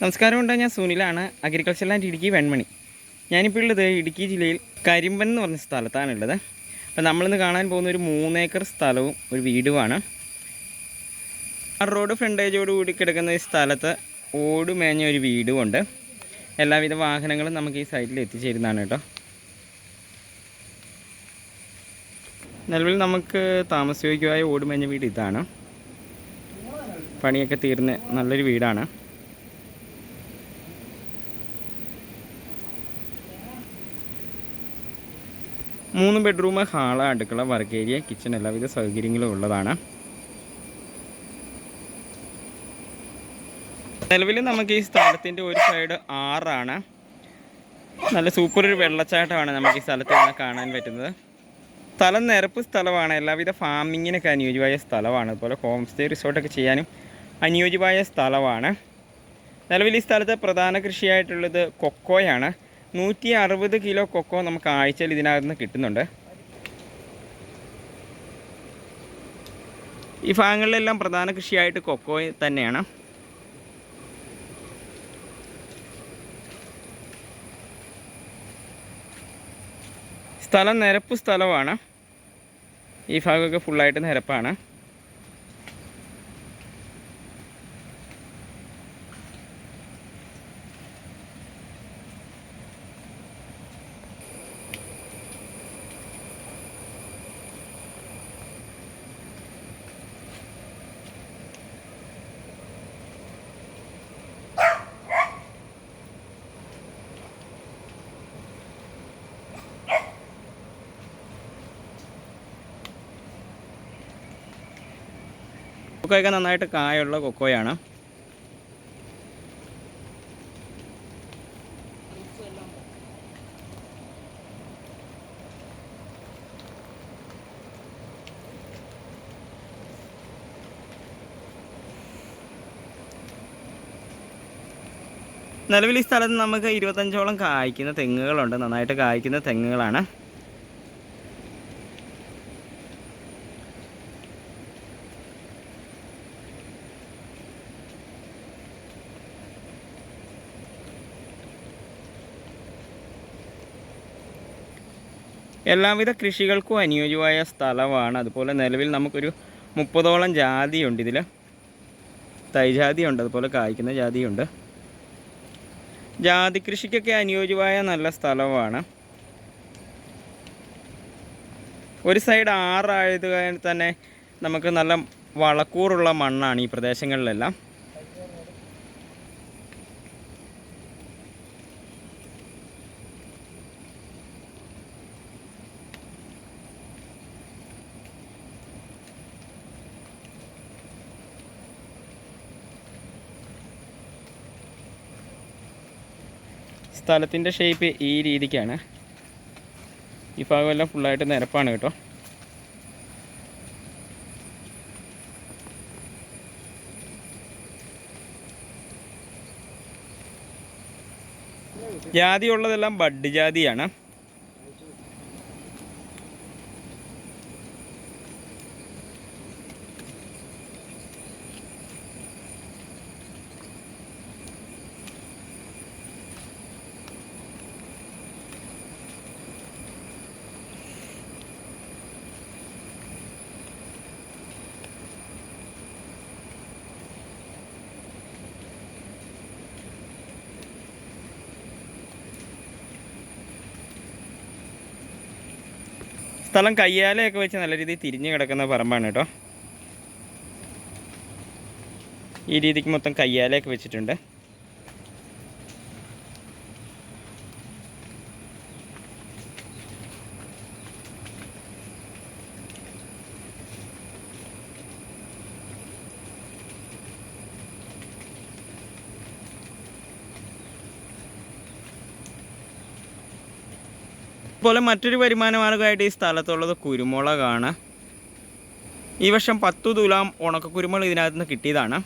നമസ്കാരം ഉണ്ട് ഞാൻ സുനിലാണ് അഗ്രികൾച്ചർ ലാൻഡ് ഇടുക്കി വെൺമണി. ഞാനിപ്പോൾ ഉള്ളത് ഇടുക്കി ജില്ലയിൽ കരിമ്പൻ എന്ന് പറഞ്ഞ സ്ഥലത്താണ് ഉള്ളത് അപ്പോൾ നമ്മളിന്ന് കാണാൻ പോകുന്ന ഒരു മൂന്നേക്കർ സ്ഥലവും ഒരു വീടുമാണ്. റോഡ് ഫ്രണ്ടേജോട് കൂടി കിടക്കുന്ന ഈ സ്ഥലത്ത് ഓട് മേഞ്ഞ ഒരു വീടുമുണ്ട് എല്ലാവിധ വാഹനങ്ങളും നമുക്ക് ഈ സൈഡിൽ എത്തിച്ചേരുന്നതാണ് കേട്ടോ. നിലവിൽ നമുക്ക് താമസയോഗ്യമായ ഓട് മേഞ്ഞ വീട് ഇതാണ്. പണിയൊക്കെ തീർന്ന് നല്ലൊരു വീടാണ്. മൂന്ന് ബെഡ്റൂം ഹാൾ അടുക്കള വർക്ക് ഏരിയ കിച്ചൺ എല്ലാവിധ സൗകര്യങ്ങളും ഉള്ളതാണ്. നിലവിൽ നമുക്ക് ഈ സ്ഥലത്തിന്റെ ഒരു സൈഡ് ആറാണ്. നല്ല സൂപ്പർ ഒരു വെള്ളച്ചാട്ടമാണ് നമുക്ക് ഈ സ്ഥലത്ത് നിന്ന് കാണാൻ പറ്റുന്നത്. സ്ഥലം നിരപ്പ് സ്ഥലമാണ്. എല്ലാവിധ ഫാമിങ്ങിനൊക്കെ അനുയോജ്യമായ സ്ഥലമാണ്. അതുപോലെ ഹോം സ്റ്റേ റിസോർട്ടൊക്കെ ചെയ്യാനും അനുയോജ്യമായ സ്ഥലമാണ്. നിലവിൽ ഈ സ്ഥലത്തെ പ്രധാന കൃഷിയായിട്ടുള്ളത് കൊക്കോയാണ്. നൂറ്റി അറുപത് കിലോ കൊക്കോ നമുക്ക് ആഴ്ചയിൽ ഇതിനകത്ത് നിന്ന് കിട്ടുന്നുണ്ട്. ഈ ഭാഗങ്ങളിലെല്ലാം പ്രധാന കൃഷിയായിട്ട് കൊക്കോ തന്നെയാണ്. സ്ഥലം നിരപ്പ് സ്ഥലമാണ്. ഈ ഭാഗമൊക്കെ ഫുള്ളായിട്ട് നിരപ്പാണ്. കൊക്കോയൊക്കെ നന്നായിട്ട് കായുള്ള കൊക്കോയാണ്. നിലവിൽ ഈ സ്ഥലത്ത് നമുക്ക് ഇരുപത്തഞ്ചോളം കായ്ക്കുന്ന തെങ്ങുകളുണ്ട്. നന്നായിട്ട് കായ്ക്കുന്ന തെങ്ങുകളാണ്. എല്ലാവിധ കൃഷികൾക്കും അനുയോജ്യമായ സ്ഥലമാണ്. അതുപോലെ നിലവിൽ നമുക്കൊരു മുപ്പതോളം ജാതിയുണ്ട്. ഇതിൽ തൈജാതിയുണ്ട്. അതുപോലെ കായ്ക്കുന്ന ജാതിയുണ്ട്. ജാതി കൃഷിക്കൊക്കെ അനുയോജ്യമായ നല്ല സ്ഥലമാണ്. ഒരു സൈഡ് ആറായത് തന്നെ നമുക്ക് നല്ല വളക്കൂറുള്ള മണ്ണാണ് ഈ പ്രദേശങ്ങളിലെല്ലാം. സ്ഥലത്തിന്റെ ഷേപ്പ് ഈ രീതിക്കാണ്. ഈ ഭാഗമെല്ലാം ഫുള്ളായിട്ട് നിരപ്പാണ് കേട്ടോ. ജാതി ഉള്ളതെല്ലാം ബഡ് ജാതിയാണ്. സ്ഥലം കയ്യാലയൊക്കെ വെച്ച് നല്ല രീതിയിൽ തിരിഞ്ഞു കിടക്കുന്ന പറമ്പാണ് കേട്ടോ. ഈ രീതിക്ക് മൊത്തം കയ്യാലയൊക്കെ വെച്ചിട്ടുണ്ട്. അതുപോലെ മറ്റൊരു വരുമാന ഈ സ്ഥലത്തുള്ളത് കുരുമുളകാണ്. ഈ വർഷം പത്തു തുലാം ഉണക്ക കുരുമുളക് ഇതിനകത്ത് നിന്ന് കിട്ടിയതാണ്.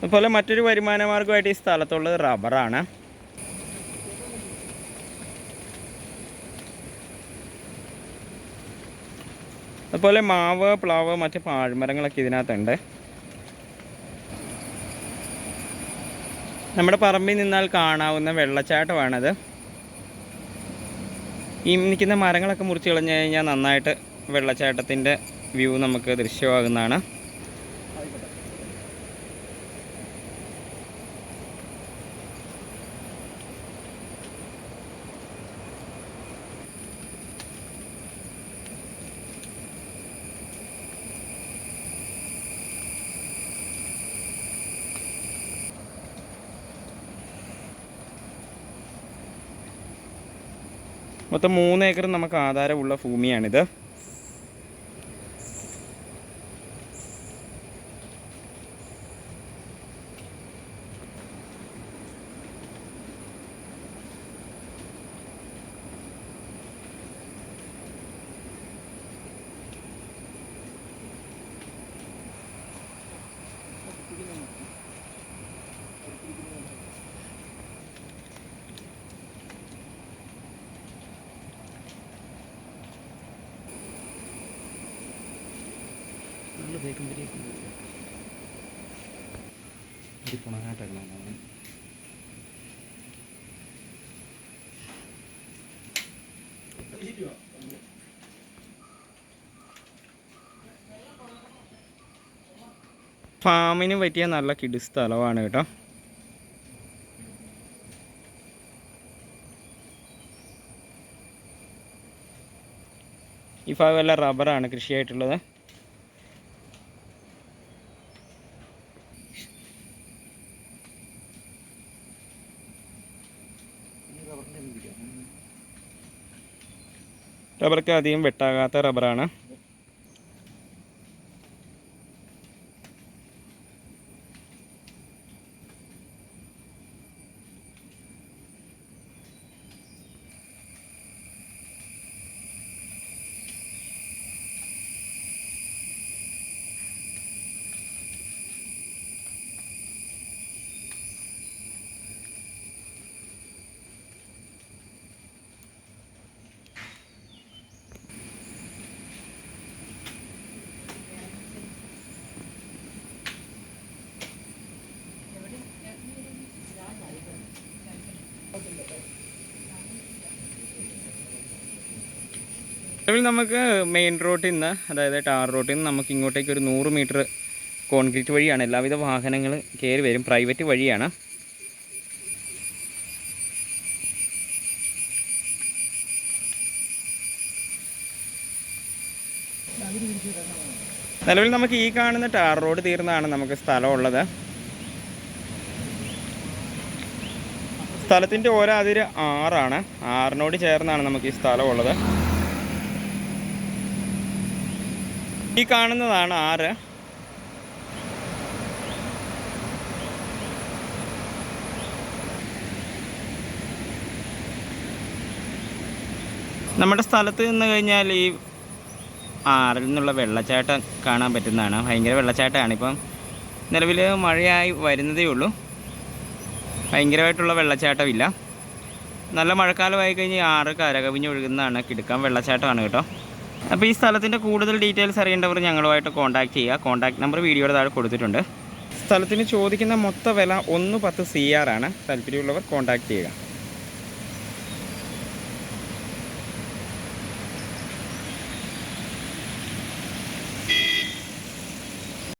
അതുപോലെ മറ്റൊരു വരുമാന മാർഗമായിട്ട് ഈ സ്ഥലത്തുള്ളത് റബ്ബറാണ്. അതുപോലെ മാവ് പ്ലാവ് മറ്റ് പാഴ്മരങ്ങളൊക്കെ ഇതിനകത്തുണ്ട്. നമ്മുടെ പറമ്പിൽ നിന്നാൽ കാണാവുന്ന വെള്ളച്ചാട്ടമാണത്. ഈ നിൽക്കുന്ന മരങ്ങളൊക്കെ മുറിച്ച് കളഞ്ഞു കഴിഞ്ഞാൽ നന്നായിട്ട് വെള്ളച്ചാട്ടത്തിന്റെ വ്യൂ നമുക്ക് ദൃശ്യമാകുന്നതാണ്. മൊത്തം മൂന്ന് ഏക്കർ നമുക്ക് ആധാരമുള്ള ഭൂമിയാണിത്. ഫാമിന് പറ്റിയ നല്ല കിടി സ്ഥലമാണ് കേട്ടോ. ഈ ഫാമെല്ലാം റബ്ബറാണ് കൃഷിയായിട്ടുള്ളത്. റബ്ബറൊക്കെ അധികം വെട്ടാകാത്ത റബ്ബറാണ്. നിലവിൽ നമുക്ക് മെയിൻ റോഡിൽ നിന്ന് അതായത് ടാർ റോഡിൽ നിന്ന് നമുക്ക് ഇങ്ങോട്ടേക്ക് ഒരു നൂറ് മീറ്റർ കോൺക്രീറ്റ് വഴിയാണ്. എല്ലാവിധ വാഹനങ്ങൾ കയറി വരും. പ്രൈവറ്റ് വഴിയാണ്. നിലവിൽ നമുക്ക് ഈ കാണുന്ന ടാർ റോഡ് തീർന്നാണ് നമുക്ക് സ്ഥലമുള്ളത്. സ്ഥലത്തിന്റെ ഓരോ അതിര് ആറാണ്. ആറിനോട് ചേർന്നാണ് നമുക്ക് ഈ സ്ഥലമുള്ളത്. ഈ കാണുന്നതാണ് ആറ്. നമ്മുടെ സ്ഥലത്ത് നിന്ന് കഴിഞ്ഞാൽ ഈ ആറിൽ നിന്നുള്ള വെള്ളച്ചാട്ടം കാണാൻ പറ്റുന്നതാണ്. ഭയങ്കര വെള്ളച്ചാട്ടമാണ്. ഇപ്പം നിലവിൽ മഴയായി വരുന്നതേ ഉള്ളൂ. ഭയങ്കരമായിട്ടുള്ള വെള്ളച്ചാട്ടമില്ല. നല്ല മഴക്കാലമായി കഴിഞ്ഞ് ആറ് കരകവിഞ്ഞ് ഒഴുകുന്നതാണ് കിടക്കാൻ വെള്ളച്ചാട്ടമാണ് കേട്ടോ. അപ്പോൾ ഈ സ്ഥലത്തിന്റെ കൂടുതൽ ഡീറ്റെയിൽസ് അറിയേണ്ടവർ ഞങ്ങളുമായിട്ട് കോൺടാക്ട് ചെയ്യുക. കോൺടാക്ട് നമ്പർ വീഡിയോയുടെ താഴെ കൊടുത്തിട്ടുണ്ട്. സ്ഥലത്തിന് ചോദിക്കുന്ന മൊത്ത വില ഒന്ന് പത്ത് സി ആർ ആണ്. താല്പര്യമുള്ളവർ കോൺടാക്ട് ചെയ്യുക.